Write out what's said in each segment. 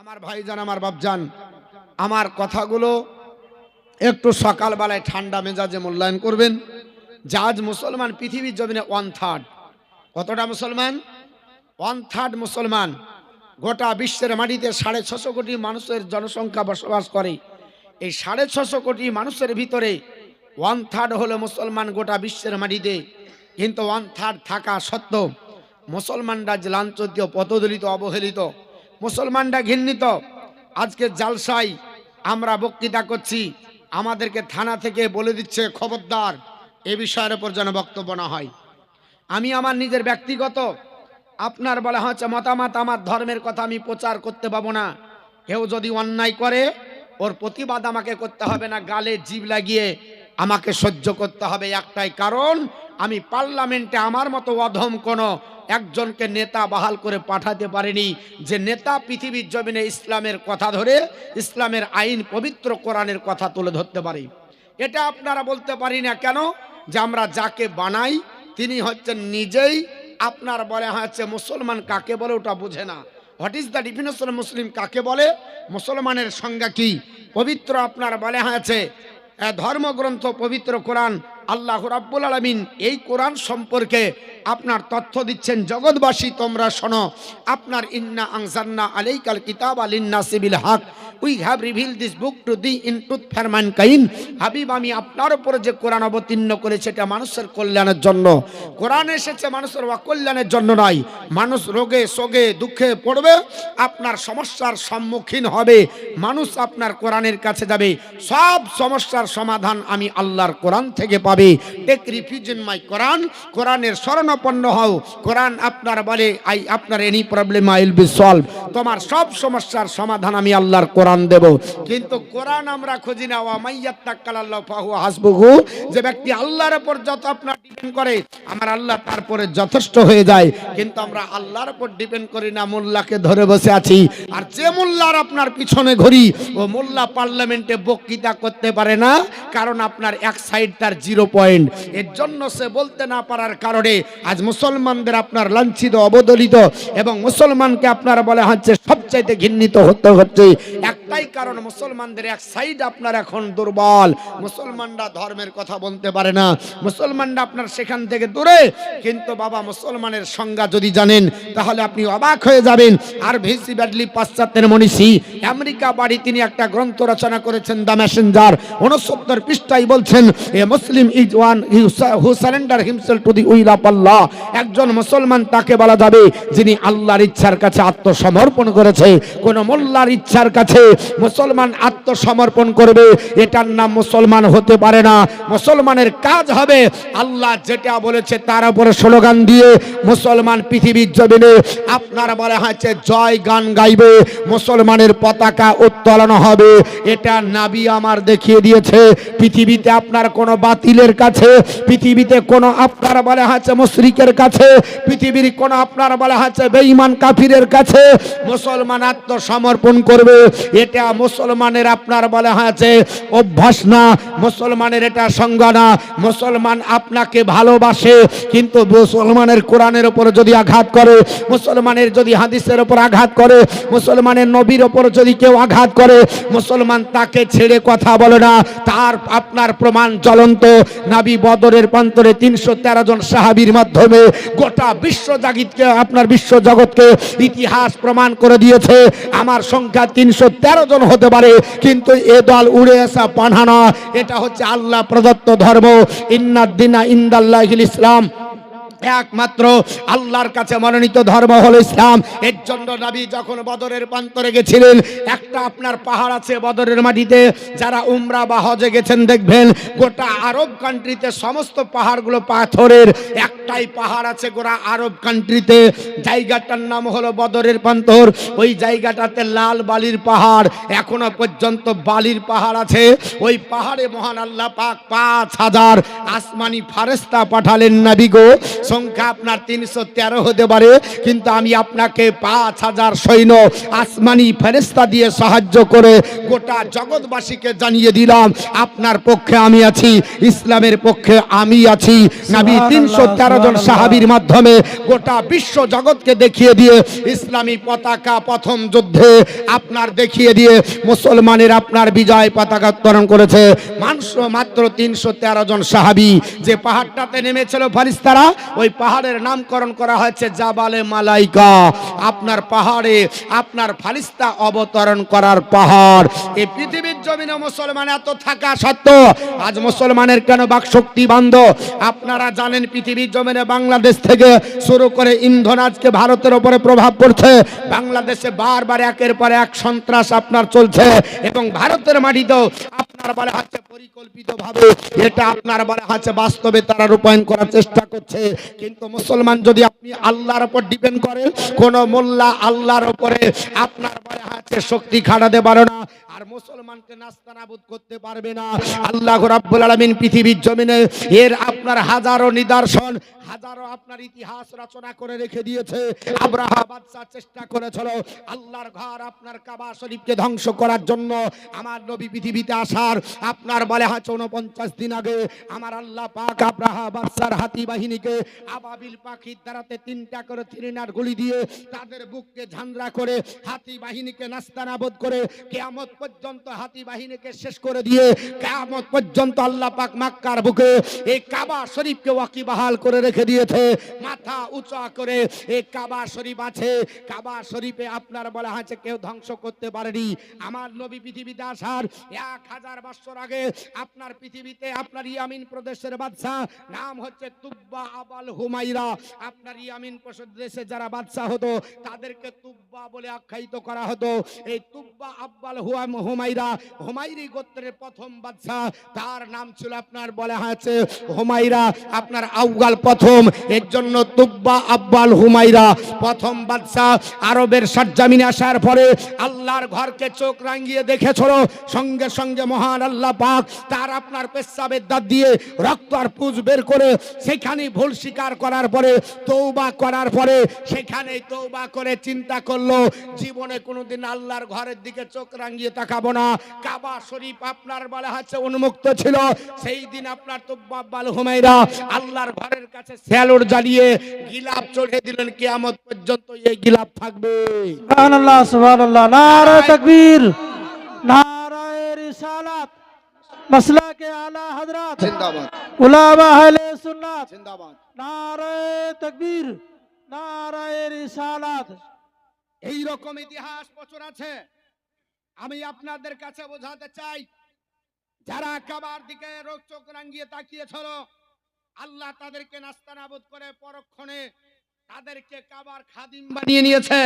আমার ভাইজান, আমার বাপজান, আমার কথাগুলো একটু সকালবেলায় ঠান্ডা মেজাজে মূল্যায়ন করবেন। আজ মুসলমান, পৃথিবীর জমিনে ওয়ান থার্ড কতটা মুসলমান? ওয়ান থার্ড মুসলমান। গোটা বিশ্বের মাটিতে সাড়ে ছশো কোটি মানুষের জনসংখ্যা বসবাস করে। এই সাড়ে ছশো কোটি মানুষের ভিতরে ওয়ান থার্ড হলো মুসলমান গোটা বিশ্বের মাটিতে। কিন্তু ওয়ান থার্ড থাকা সত্ত্বেও মুসলমানরা যে লাঞ্ছিত পদদলিত, অবহেলিত মুসলমানরা ঘৃণিত। আজকে জালসাই আমরা বক্তৃতা করছি। আমাদেরকে থানা থেকে বলে দিচ্ছে খবরদার। এ বিষয়ের উপর যেন বক্তব্য না হয়। আমি আমার নিজের ব্যক্তিগত, আপনার বলা হচ্ছে মতামত, আমার ধর্মের কথা আমি প্রচার করতে পাবো না। কেউ যদি অন্যায় করে, ওর প্রতিবাদ আমাকে করতে হবে না, গালে জীব লাগিয়ে আমাকে সহ্য করতে হবে একটাই কারণ, আমি পার্লামেন্টে আমার মতো অধম কোনো একজনকে নেতা বাহাল করে পাঠাতে পারেনি। যে নেতা পৃথিবীর জমিনে ইসলামের কথা ধরে, ইসলামের আইন পবিত্র কোরআনের কথা তুলে ধরতে পারে। এটা আপনারা বলতে পারি না কেন? যে আমরা যাকে বানাই, তিনি হচ্ছেন নিজেই আপনার বলে হচ্ছে মুসলমান কাকে বলে ওটা বুঝে না। What is the definition Muslim কাকে বলে? মুসলমানের সংজ্ঞা কি? পবিত্র আপনার বলে হয়েছে ধর্মগ্রন্থ পবিত্র কোরআন আল্লাহ রাব্বুল আলমিন এই কোরআন সম্পর্কে আপনার তথ্য দিচ্ছেন, জগৎবাসী তোমরা শোনো। আপনার ইন্না আংসান্না আলাইকাল কিতাব আলিন্না সিবিল হক। We have reveal this book to thee in tooth ফেরমান কাইন হাবিব, আমি আপনার উপরে যে কোরআন অবতীর্ণ করেছে এটা মানুষের কল্যাণের জন্য। কোরআন এসেছে মানুষের অকল্যাণের জন্য নয়। মানুষ রোগে সোগে দুঃখে পড়বে, আপনার সমস্যার সম্মুখীন হবে। মানুষ আপনার কোরআনের কাছে যাবে। সব সমস্যার সমাধান আমি আল্লাহর কোরআন থেকে পাবে। Take refuge in my Quran কোরআনের শরণাপন্ন হও। কোরআন আপনার বলে, আই, আপনার any problem I will be solve তোমার সব সমস্যার সমাধান আমি আল্লাহর কোরআন দেব। কিন্তু কোরআন আমরা খুঁজি না। ওয়া মাইয়াত্তাকাল আল্লাহ ফাহু হাসবুহু। যে ব্যক্তি আল্লাহর উপর যত আপনার ডিপেন্ড করে, আমার আল্লাহ তারপরে যথেষ্ট হয়ে যায়। কিন্তু আমরা আল্লাহর উপর ডিপেন্ড করি না, মোল্লাকে ধরে বসে আছি। আর যে মোল্লার আপনার পিছনে ঘুরি ও মোল্লা পার্লামেন্টে বক্তৃতা করতে পারে না, কারণ আপনার এক সাইড তার জিরো পয়েন্ট এর জন্য সে বলতে না পারার কারণে আজ মুসলমানদের আপনার লাঞ্ছিত, অবদলিত এবং মুসলমানকে আপনার বলে হচ্ছে, সবচাইতে ঘৃণিত হতে হচ্ছে। একটাই কারণ মুসলমানদের এক সাইড আপনার এখন দুর্বল। মুসলমানরা ধর্মের কথা বলতে পারে না। মুসলমানরা আপনার সেখান থেকে দূরে। কিন্তু বাবা, মুসলমানের সংজ্ঞা যদি জানেন, তাহলে আপনি অবাক হয়ে যাবেন। আর ভিসি ব্যাডলি পাশ্চাত্যের মনীষী, আমেরিকা বাড়ি তিনি একটা গ্রন্থ রচনা করেছেন, দ্য মেসেঞ্জার। উনসত্তর পৃষ্ঠায় বলছেন, a Muslim is one, who surrender himself to the will of Allah. একজন মুসলমান তাকে বলা যাবে, যিনি আল্লাহর ইচ্ছার কাছে আত্মসমর্পণ করেছে। কোন মোল্লার ইচ্ছার কাছে মুসলমান আত্মসমর্পণ করবে। এটার নাম মুসলমান হতে পারে না। মুসলমানের কাজ হবে আল্লাহ যেটা বলেছে তার উপরে স্লোগান দিয়ে মুসলমান পৃথিবীর জমিনে আপনার বলা হয়েছে, জয় গান গাইবে। মুসলমানের পতাকা উত্তোলন হবে। এটা নাবি আমার দেখিয়ে দিয়েছে, পৃথিবীতে আপনার কোনো বাতিলের কাছে, পৃথিবীতে কোনো আপনার বলা হয়েছে মুশরিকের কাছে, পৃথিবীর কোনো আপনার বলা হয়েছে বেঈমান কাফিরের কাছে মুসলমান আত্মসমর্পণ করবে। এটা মুসলমানের আপনার বলা হয়েছে অভ্যাস না, মুসলমানের এটা সংজ্ঞা না। মুসলমান আপনাকে ভালোবাসে, কিন্তু মুসলমানের কোরআনের ওপর যদি আঘাত করে, মুসলমানের যদি হাদিসের ওপর আঘাত করে, মুসলমানের নবীর ওপর যদি কেউ আঘাত করে, মুসলমান তাকে ছেড়ে কথা বলে না। তার আপনার প্রমাণ জ্বলন্ত। নাবি বদরের প্রান্তরে তিনশো তেরো জন সাহাবির মাধ্যমে গোটা বিশ্ব জাগিতকে, আপনার বিশ্ব জগৎকে ইতিহাস প্রমাণ করে দিয়েছে। আমার সংখ্যা তিনশো তেরো জন হতে পারে, কিন্তু এ দল উড়ে আসা পানহানা, এটা হচ্ছে আল্লাহ প্রদত্ত ধর্ম। ইন্নাদ্দিনা ইন্দাল্লাহিল ইসলাম। একমাত্র আল্লাহর কাছে মনোনীত ধর্ম হলো ইসলাম। এর জন্য নবী যখন বদরের প্রান্তরে গেছিলেন, একটা আপনার পাহাড় আছে বদরের মাটিতে, যারা উমরা বা হজে গেছেন দেখবেন, গোটা আরব কান্ট্রিতে সমস্ত পাহাড়গুলো পাথরের, একটাই পাহাড় আছে গোটা আরব কান্ট্রিতে জায়গাটার নাম হলো বদরের প্রান্তর। ওই জায়গাটাতে লাল বালির পাহাড়, এখনও পর্যন্ত বালির পাহাড় আছে। ওই পাহাড়ে মহান আল্লাহ পাক পাঁচ হাজার আসমানি ফারেস্তা পাঠালেন নাবি গো। সংখ্যা আপনার তিনশো তেরো হতে পারে কিন্তু আমি আপনাকে পাঁচ হাজার সৈন্য আসমানি ফেরেস্তা দিয়ে সাহায্য করে গোটা জগৎবাসীকে জানিয়ে দিলাম আপনার পক্ষে আমি আছি ইসলামের পক্ষে আমি আছি। নাবি তিনশো তেরো জন সাহাবির মাধ্যমে গোটা বিশ্ব জগৎকে দেখিয়ে দিয়ে ইসলামী পতাকা প্রথম যুদ্ধে আপনার দেখিয়ে দিয়ে মুসলমানের আপনার বিজয় পতাকা উত্তোলন করেছে। মানুষ মাত্র তিনশো তেরো জন সাহাবি যে পাহাড়টাতে নেমেছিল ফারিস্তারা ওই পাহাড়ের নামকরণ করা হয়েছে জাবালে মালাইকা। আপনার পাহাড়ে, আপনার ফালিস্তা অবতরণ করার পাহাড়। এই পৃথিবীর জমিনে মুসলমান এত থাকা সত্ত্বেও আজ মুসলমানের কেন বাক শক্তি বান্ধ? আপনারা জানেন পৃথিবীর জমিনে বাংলাদেশ থেকে শুরু করে ইন্ধন আজকে ভারতের উপরে প্রভাব পড়ছে। বাংলাদেশে বারবার একের পর এক সন্ত্রাস আপনার চলছে এবং ভারতের মাটিতেও আপনার বলে হচ্ছে পরিকল্পিত ভাবে এটা আপনার বলে হচ্ছে বাস্তবে তারা রূপায়ণ করার চেষ্টা করছে। কিন্তু মুসলমান যদি আপনি আল্লাহর উপর ডিপেন্ড করেন, কোন মোল্লা আল্লাহর উপরে আপনার বলে হচ্ছে শক্তি খাটাতে পারে না। আর মুসলমানকে নাস্তানাবুদ করতে পারবে না। আল্লাহ রাব্বুল আলামিন পৃথিবীর জমিনে এর আপনার হাজারো নিদর্শন, হাজারো আপনার ইতিহাস রচনা করে রেখে দিয়েছে। আব্রাহা বাদশা চেষ্টা করেছিল আল্লাহর ঘর আপনার কাবা শরীফকে ধ্বংস করার জন্য। আমার নবী পৃথিবীতে আসার, আপনার বলে হয় চৌনপঞ্চাশ দিন আগে, আমার আল্লাহ পাক আব্রাহা বাদশার হাতি বাহিনীকে আবাবিল পাখির দ্বারাতে তিনটা করে থ্রিনার গুলি দিয়ে তাদের বুককে ঝান্ডা করে হাতি বাহিনীকে নাস্তানাবোধ করে কেয়ামত পর্যন্ত হাতি বাহিনীকে শেষ করে দিয়ে কেয়ামত পর্যন্ত আল্লাহ পাক মাক্কার বুকে এই কাবা শরীফকে ওয়াকিবাহাল করে রেখে দিয়েছে। মাথা উঁচা করে এই কাবা শরীফ আছে। কাবা শরীফে আপনার বলা হয়েছে কেউ ধ্বংস করতে পারেনি। আমার নবী পৃথিবীতে আসার এক হাজার বছর আগে আপনার পৃথিবীতে আপনার ইয়ামিন প্রদেশের বাদশাহ নাম হচ্ছে তুব্বা আবাল হুমাইরা আপনার ইয়ামিন দেশে যারা বাদশাহ হতো, তাদেরকে তুব্বা বলে আখ্যায়িত করা হতো। এই তুব্বা আব্বাল হুয়াম হুমাইরা হুমাইরি গোত্রের প্রথম বাদশাহ, তার নাম ছিল আপনার বলা হয়েছে হুমাইরা আপনার আউগাল প্রথম। এর জন্য তুব্বা আব্বাল হুমাইরা প্রথম বাদশাহ। আরবের সজ্জামিনে আসার পরে আল্লাহর ঘরকে চোখ রাঙিয়ে দেখেছিল। সঙ্গে সঙ্গে মহান আল্লাহ পাক তার আপনার পেশাবের দাঁত দিয়ে রক্ত আর পুজ বের করে সেখানে ভুল স্বীকার করার পরে তৌবা করার পরে সেখানে তৌবা করে চিন্তা করল, জীবনে কোনোদিন আল্লাহর ঘরের দিকে চোখ রাঙিয়ে তাকাবো না। কাবা শরীফ আপনার বলা হচ্ছে উন্মুক্ত ছিল। সেই দিন আপনার তুব্বাব্বাল হুমাইরা আল্লাহর ঘরের কাছে স্যালোর জ্বালিয়ে গিলাপ চড়ে দিলেন। কিয়ামত পর্যন্ত এই গিলাপ থাকবে। সুবহান আল্লাহ সুবহান আল্লাহ নারায় তকবীর। নারায় রিসালাত। মসলা কে আলা হযরত। জিন্দাবাদ। উলামা আহলে সুন্নাত। জিন্দাবাদ। নারায় তকবীর। নারায় রিসালাত। এই রকম ইতিহাস প্রচুর আছে। আমি আপনাদের কাছে বোঝাতে চাই, যারা কাবার দিকে রোগ চোখ রাঙ্গিয়ে তাকিয়েছিল, আল্লাহ তাদেরকে নাস্তানাবুদ করে পরক্ষণে তাদেরকে কাবার খাদিম বানিয়ে নিয়েছে।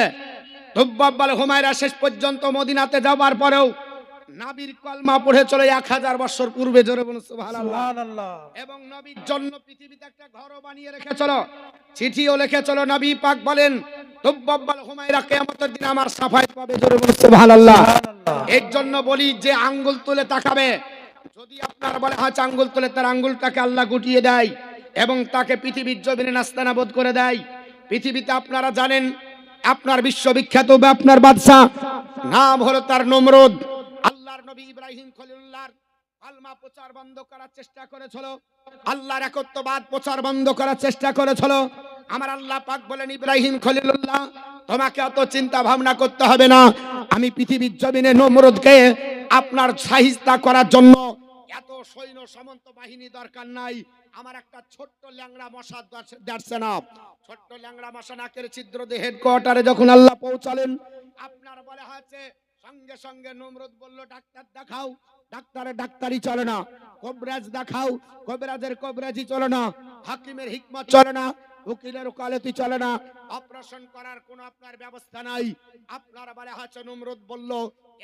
হুমায়রা শেষ পর্যন্ত মদিনাতে যাবার পরেও নাবির কলমা পড়ে চলে এক হাজার বছর পূর্বে জোরে বলুন সুবহানাল্লাহ। এবং নবীর জন্য পৃথিবীতে একটা ঘরও বানিয়ে রেখেছিল চিঠিও লিখেছিল নবী পাক বলেন দিন আমার সাফাই পাবে জোরে বলুন সুবহানাল্লাহ। সুবহানাল্লাহ। এর জন্য বলি যে আঙ্গুল তুলে তাকাবে যদি আপনার বলে হাঁচ আঙ্গুল তুলে তার আঙ্গুলটাকে আল্লাহ গুটিয়ে দেয় এবং তাকে পৃথিবীর জমিনে নাস্তানাবোধ করে দেয়। পৃথিবীতে আপনারা জানেন আপনার বিশ্ববিখ্যাত আপনার বাদশাহ নাম হলো তার নমরুদ। আল্লাহর নবী ইব্রাহিম খলিলুল্লাহর আলমা প্রচার বন্ধ করার চেষ্টা করেছিল। আল্লাহর একত্ববাদ প্রচার বন্ধ করার চেষ্টা করেছিল। আমার আল্লাহ পাক বলেন, ইব্রাহিম খলিলুল্লাহ, তোমাকে অত চিন্তা ভাবনা করতে হবে না। আমি পৃথিবীর জমিনে নমরুদকে আপনার সাহিস্তা করার জন্য এত সৈন্য সামন্ত বাহিনী দরকার নাই। আমার একটা ছোট্ট ল্যাংড়া মশা দেখছে না। ছোট্ট ল্যাংড়া মশা নাকের ছিদ্র দিয়ে হেডকোয়ার্টারে যখন আল্লাহ পৌঁছালেন, আপনার বলা হয়েছে সঙ্গে সঙ্গে নমরুদ বলল, ডাক্তার দেখাও ডাক্তারের ডাক্তারই চলে না। কবরাজ দেখাও, কবরাজের কবরাজি চলে না। হাকিমের হিকমত চলে না। উকিলের ওকালতি চলে না। অপারেশন করার কোনো আপনার ব্যবস্থা নাই। আপনার বলে হচ্ছে নমরুদ বলল,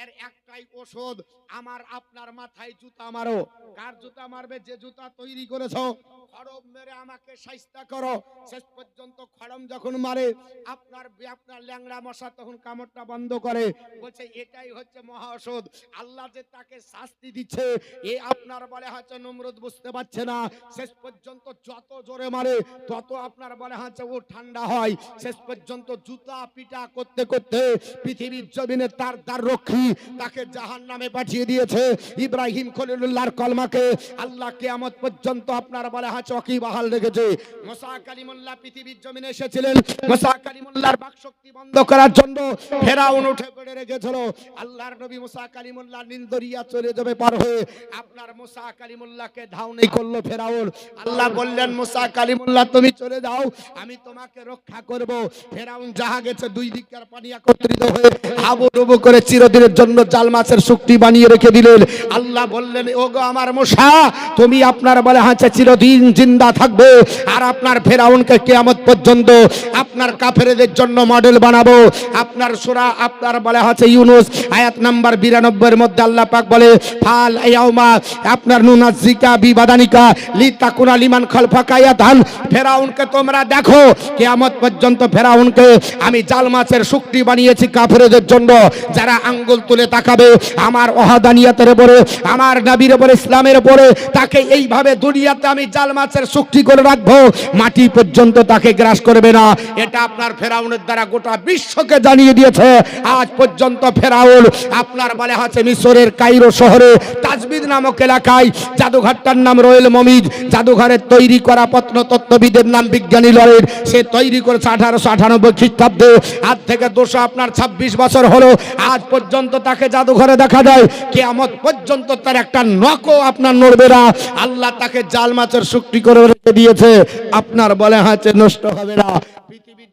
এর একটাই ওষুধ, আমার আপনার মাথায় জুতা মারো। কার জুতা মারবে? যে জুতা তৈরি করেছ। খড়ম মেরে আমাকে সাইস্তা করো। শেষ পর্যন্ত খড়ম যখন মারে, আপনার আপনার ল্যাংড়া মশা তখন কামড়টা বন্ধ করে। বলছে, এটাই হচ্ছে মহা ওষুধ। আল্লাহ যে তাকে শাস্তি দিচ্ছে, এ আপনার বলে হচ্ছে নমরুদ বুঝতে পারছে না। শেষ পর্যন্ত যত জোরে মারে, তত আপনার আপনার বলে হচ্ছে ও ঠান্ডা হয়, শেষ পর্যন্ত জুতা পিটা করতে করতে পৃথিবীর জমিনে তার তার রক্ষী তাকে জাহান নামে পাঠিয়ে দিয়েছে। ইব্রাহিম খলিলুল্লাহর কলমাকে আল্লাহ কেয়ামত পর্যন্ত আপনার বলে হচ্ছে অকি বাহাল রেখেছে। কালিমুল্লাহ পৃথিবীর জমিনে এসেছিলেন। কালিমুল্লাহর বাকশক্তি বন্ধ করার জন্য ফেরাউন উঠে পড়ে রেখেছিল। আল্লাহর নবী মুসা কালিমুল্লাহ নিন্দরিয়া চলে যাবে পার হয়ে। আপনার মুসা কালিমুল্লাহকে ধাউনি করল ফেরাউন। আল্লাহ বললেন, মুসা কালিমুল্লাহ, তুমি চলে যাও। আমি তোমাকে রক্ষা করব। ফেরাউন যাহা গেছে, দুই দিককার পানি একত্রিত হয়ে হাবুডুবু করে চিরদিনের জন্য জাল মাছের শুক্তি বানিয়ে রেখে দিলেন। আল্লাহ বললেন, ওগো আমার মুসা তুমি আপনার বলে হাঁচে চিরদিন জিন্দা থাকবে আর আপনার ফেরাউনকে কেয়ামত পর্যন্ত আপনার কাফেরদের জন্য মডেল বানাবো। আপনার সুরা আপনার বলে হচ্ছে ইউনুস, আয়াত নাম্বার বিরানব্বইয়ের মধ্যে আল্লাহ পাক বলে, ফাল ইয়াউমা, আপনার নুনাজিকা বিবাদানিকা লি তাকুনা লিমান খালফাকা ধান ফেরাউনকে তোমরা দেখো, কিয়ামত পর্যন্ত ফেরাউনকে আমি জাল মাছের শুক্তি বানিয়েছি কাফেরদের জন্য। যারা আঙ্গুল তুলে তাকাবে, আমার ওহাদানিয়াতের উপরে, আমার নবীর উপরে, ইসলামের উপরে, তাকে এইভাবে দুনিয়াতে আমি জাল মাছের শুক্তি করে রাখব, মাটি পর্যন্ত তাকে গ্রাস করবে না। এটা আপনার ফেরাউনের দ্বারা গোটা বিশ্বকে জানিয়ে দিয়েছে। আজ পর্যন্ত ফেরাউন আপনার বলে আছে মিশরের কাইরো শহরে তাজবিদ নামক এলাকায় জাদুঘরটার নাম রয়েল মমিজ। জাদুঘরের তৈরি করা প্রত্নতত্ত্ববিদের নাম বিজ্ঞানী লরের সে তৈরি করেছে আঠারোশো আঠানব্বই খ্রিস্টাব্দে। আজ থেকে দুশো আপনার ছাব্বিশ বছর হলো। আজ পর্যন্ত তাকে জাদুঘরে দেখা যায়। কেয়ামত পর্যন্ত তার একটা নকও আপনার নড়বে না। আল্লাহ তাকে জাল মাছের শুক্তি করে রেখে দিয়েছে। আপনার বলে হাঁচে নষ্ট হবে না। পৃথিবীর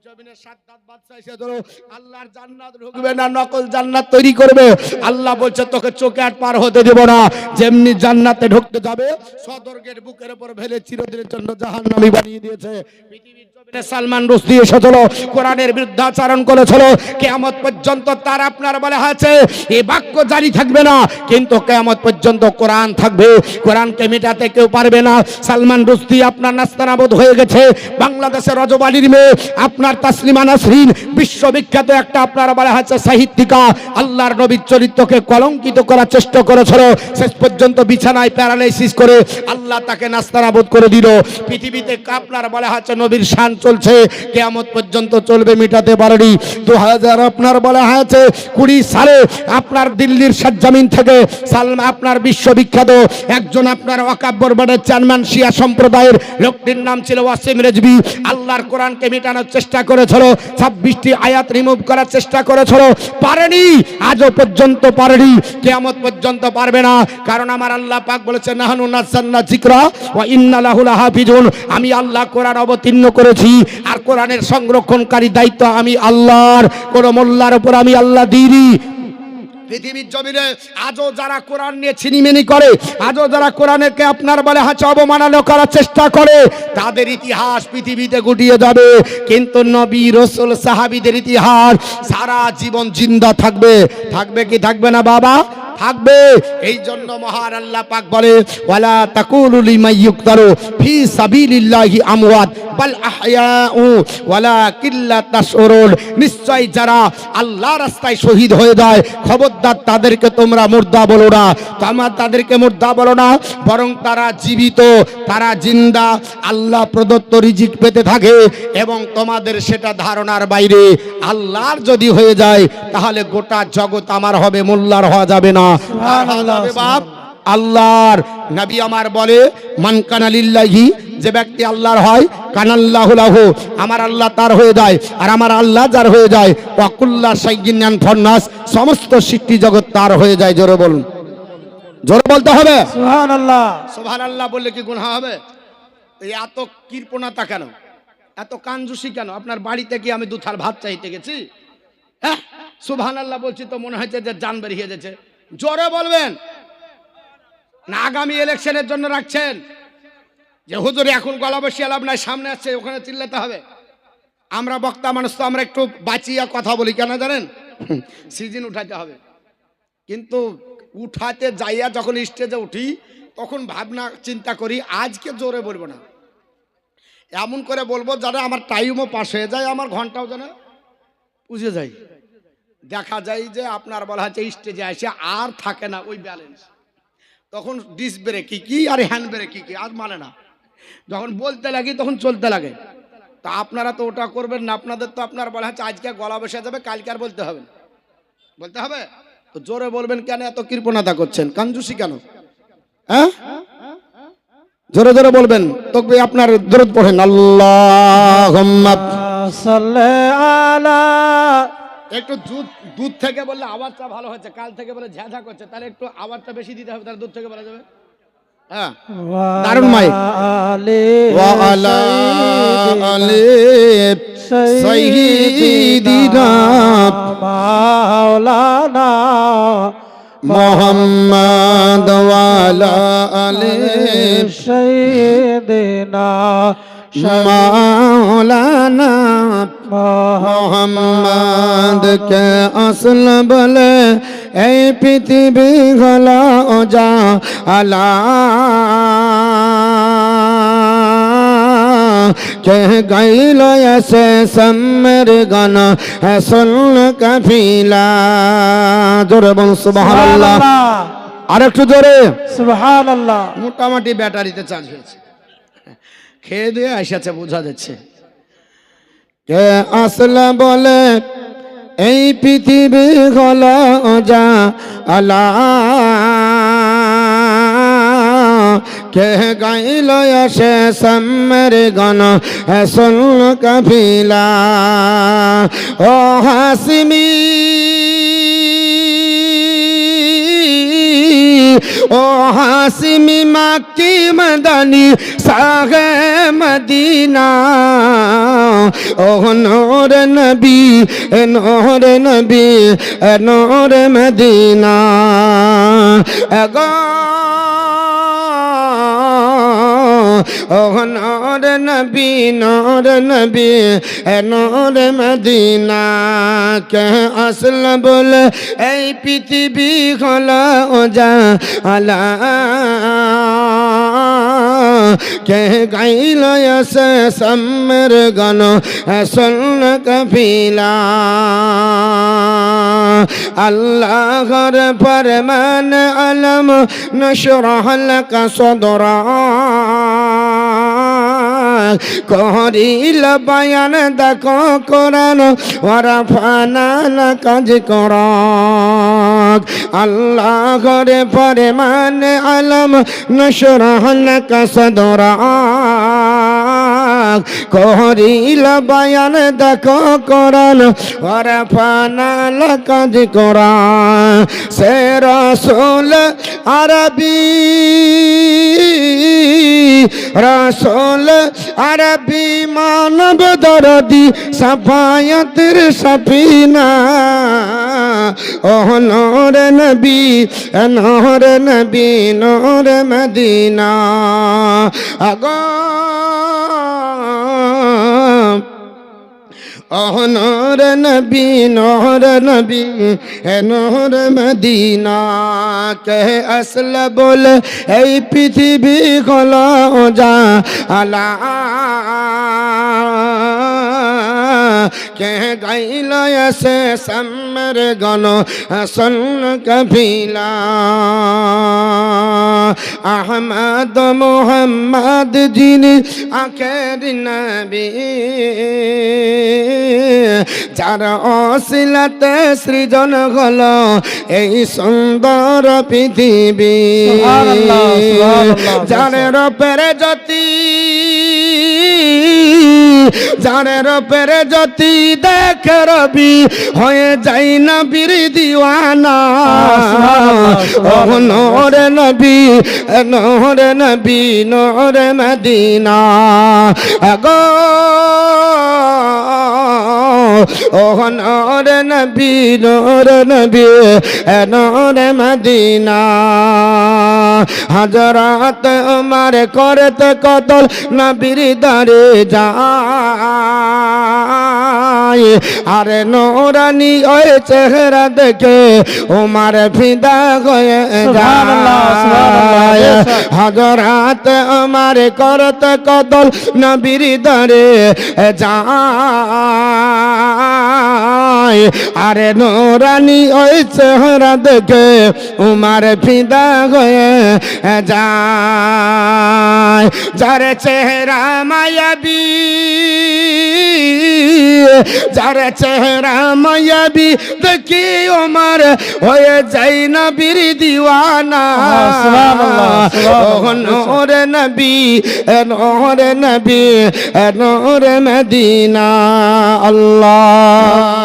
সালমান এসেছিল, কোরআনের বিরুদ্ধাচরণ করেছিল। কেয়ামত পর্যন্ত তার আপনার বলে হয়েছে, এ বাক্য জারি থাকবে না, কিন্তু কেয়ামত পর্যন্ত কোরআন থাকবে। কোরআনকে মেটাতে কেউ পারবে না। সালমান রুশদি আপনার নাস্তানাবোধ হয়ে গেছে। বাংলাদেশের রজবাড়ির মেয়ে আপনার তাসলিমা নাসরিন, বিশ্ববিখ্যাত একটা আপনার বলা হচ্ছে সাহিত্যিকা। আল্লাহর নবীর চরিত্রকে কলঙ্কিত করার চেষ্টা করেছিল। শেষ পর্যন্ত বিছানায় প্যারালাইসিস করে আল্লাহ তাকে নাস্তানাবোধ করে দিল। পৃথিবীতে আপনার বলা হচ্ছে নবীর শান চলছে। কেয়ামত পর্যন্ত চলবে, মিটাতে পারেনি। দু হাজার আপনার বলা হয়েছে কুড়ি সালে আপনার দিল্লির সাজ্জামিন থেকে সালমা আপনার বিশ্ববিখ্যাত একজন আপনার অকাব্যর বোর্ডের চেয়ারম্যান শিয়া সম্প্রদায়ের লোকটির নাম ছিল ওয়াসিম রেজবি। আল্লাহর কোরআনকে মেটানোর চেষ্টা করেছিল, ছাব্বিশটি আয়াত রিমুভ করার চেষ্টা করেছিল। পারেনি, আজও পর্যন্ত পারেনি, কেয়ামত পর্যন্ত পারবে না। কারণ আমার আল্লাহ পাক বলেছে, নাহানু নাসান্না জিকরা ওয়া ইন্না লাহু লাহাফিজুন। আমি আল্লাহ কোরআন অবতীর্ণ করেছি, আর কোরআনের সংরক্ষণকারী দায়িত্ব আমি আল্লাহর। কোন মোল্লার উপর আমি আল্লাহ দিইনি। পৃথিবীর জমিনে আজও যারা কোরআন নিয়ে ছিনিমিনি করে, আজও যারা কোরআনকে আপনার বলে হাঁচে অবমাননা করার চেষ্টা করে, তাদের ইতিহাস পৃথিবীতে গুটিয়ে যাবে। কিন্তু নবী রসুল সাহাবিদের ইতিহাস সারা জীবন জিন্দা থাকবে। থাকবে কি থাকবে না বাবা? থাকবে। এই জন্য মহান আল্লাহ পাক বলে, ওয়ালা তাকুলু লিমান ইউক্তারু ফি সাবিলিল্লাহি আমওয়াত, বাল আহয়াউ ওয়ালা কিল্লা তাশউরুন। নিশ্চয় যারা আল্লাহ রাস্তায় শহীদ হয়ে যায়, খবরদার তাদেরকে তোমরা মুর্দা বলো না। তোমরা তাদেরকে মুর্দা বলো না, বরং তারা জীবিত, তারা জিন্দা, আল্লাহ প্রদত্ত রিজিক পেতে থাকে এবং তোমাদের সেটা ধারণার বাইরে আল্লাহর যদি হয়ে যায়, তাহলে গোটা জগৎ আমার হবে, মোল্লার হওয়া যাবে না। বাপ আল্লাহর নবী আমার বলে মান কানালিল্লাহি যে ব্যক্তি আল্লাহর হয় কানাল্লাহুলাহু আমার আল্লাহ তার হয়ে যায় আর আমার আল্লাহ যার হয়ে যায়। ওয়াকুল্লা সাইগিনান ফন্নাস সমস্ত সৃষ্টি জগৎ তার হয়ে যায়। জোরে বলুন। জোরে বলতে হবে? সুহান আল্লাহ সোভান আল্লাহ বললে কি গুণা হবে? এই এত কৃপণতা কেন? এত কাঞ্জুসি কেন? আপনার বাড়িতে কি আমি দুথার ভাত চাইতে গেছি? হ্যাঁ? সুবহান আল্লাহ বলছি তো মনে হয়েছে যে জান বেরিয়ে যেছে জোরে বলবেন। না আগামী ইলেকশনের জন্য রাখছেন। যে হুজুর, এখন গলা বসিয়ে লাভ নাই, সামনে আসছে, ওখানে চিল্লাতে হবে। আমরা বক্তা মানুষ তো, আমরা একটু বাঁচিয়া কথা বলি, কেন জানেন? সিজন উঠাতে হবে। কিন্তু উঠাতে যাইয়া যখন স্টেজে উঠি, তখন ভাবনা, চিন্তা করি, আজকে জোরে বলব না। এমন করে বলব, যেন আমার টাইমও পাস হয়ে যায়, আমার ঘন্টাও যেন বুঝে যায়। দেখা যায় যে আপনার বলা হচ্ছে স্টেজে আসে আর থাকে না ওই ব্যালেন্স তখন ডিস বেড়ে কি আর হ্যান্ড বেড়ে কি আর মানে না। যখন বলতে লাগে তখন চলতে লাগে। তা আপনারা তো ওটা করবেন না, আপনাদের তো আপনার বলা হচ্ছে আজকে গলা বসে যাবে, কালকে আর বলতে হবে বলতে হবে? তো জোরে বলবেন কেন, এত কৃপণতা করছেন? কাঞ্জুসি কেন? হ্যাঁ? জোরে জোরে বলবেন। তবে আপনার দরদ পড়েন। আল্লাহ আলা একটু দুধ দুধ থেকে বললে আওয়াজটা ভালো হচ্ছে কাল থেকে বলে ঝ্যাঝা করছে তাহলে একটু আওয়াজটা বেশি দিতে হবে তাহলে দুধ থেকে বলা যাবে? হ্যাঁ। দারুণ মাইক। ওয়ালা আলে সাইয়্যিদিনা মাওলানা মোহাম্মদ ওয়ালা আলে সাইয়্যিদিনা মাওলানা মোহাম্মদ কে আসল বলে এই পৃথিবী হলো যা আলা। কে গাইল এসে সমর গান হসন কফিলা। জোরে বল সুবহানাল্লাহ। আর একটু জোরে। সুবহান আল্লাহ মোটামুটি ব্যাটারিতে চার্জ হয়েছে। খেয়ে দিয়ে এসেছে বোঝা যাচ্ছে। কে আসলে বলে, এই পৃথিবী হল যা আলা কে গাইল আসে সামের গণ শুন কফিলা। ও হাসিমি ও হাসিমি মাকি মদানি সাগে মদিনা ও নোর নবী নোর নবী নোর মদিনা এগো ও নোর নবী নোর নবী নোর মদিনা। কে আসল বল, এই পৃথিবী হলো যা আলা। কে গাইল এসে সমর গান শুন কপিলা। আল্লাহর ফরমান আলম নশরহ লক সদরা। করিল বয়ান, দেখো কোরআন ওরাফানা কাজ কর আল্লাহ করে পরে মানে আলম নশরহ লক সদরা করিল বায়ান দেখো কোরআন ওরাফানা কাজ কর সে রসুল আরবি রসুল আরবি মানব দরদি সফায়তের সফিনা। ও নোর নবী নোর নবী, নোর মদিনা। আগো ওহ নোর নবী নহর নবী, হে নোর মদিনা কে আসল বল, এই পৃথিবী খোলা যা আলা কে গাইল এসে সমর গণ সন কপিলা। আহমদ মোহাম্মদ যিনি আখের নবী। যার অশিলাতে সৃজন হল এই সুন্দর পৃথিবী। যার রূপের জ্যোতি যার পেরে যদি দেখ রবি হয়ে যাই না বিরি দিওয়ানা ও নরে নবী নোরে নবী নোরে মদিনা। আগো ও নোরে নবী নোরে নবী নোরে মদিনা। হজরত উমার করতে কতল নবীর দরে যান যায় আরে নোরানি ওই চেহারা দেখে উমার ফিদা হয়ে যায়। হজরাত আমার করত কদল নবীর দরে যায়। আরে নোরানি ওই চেহারা দেখে উমার ফিদা হয়ে যায়। যার চেহারা মায়াবী যার চেহারা মায়াবি দেখি ওমার হয়ে যাই না নবীর দিওয়ানা। নোর নবী নোর নবী নোর মদিনা আল্লাহ।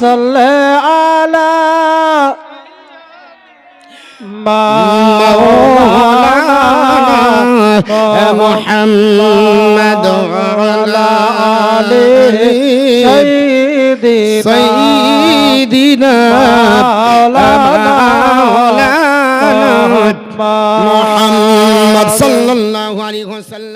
সাল্লাল্লাহু আলা مولانا محمد وعلى آله سيدنا مولانا محمد صلى الله عليه وسلم.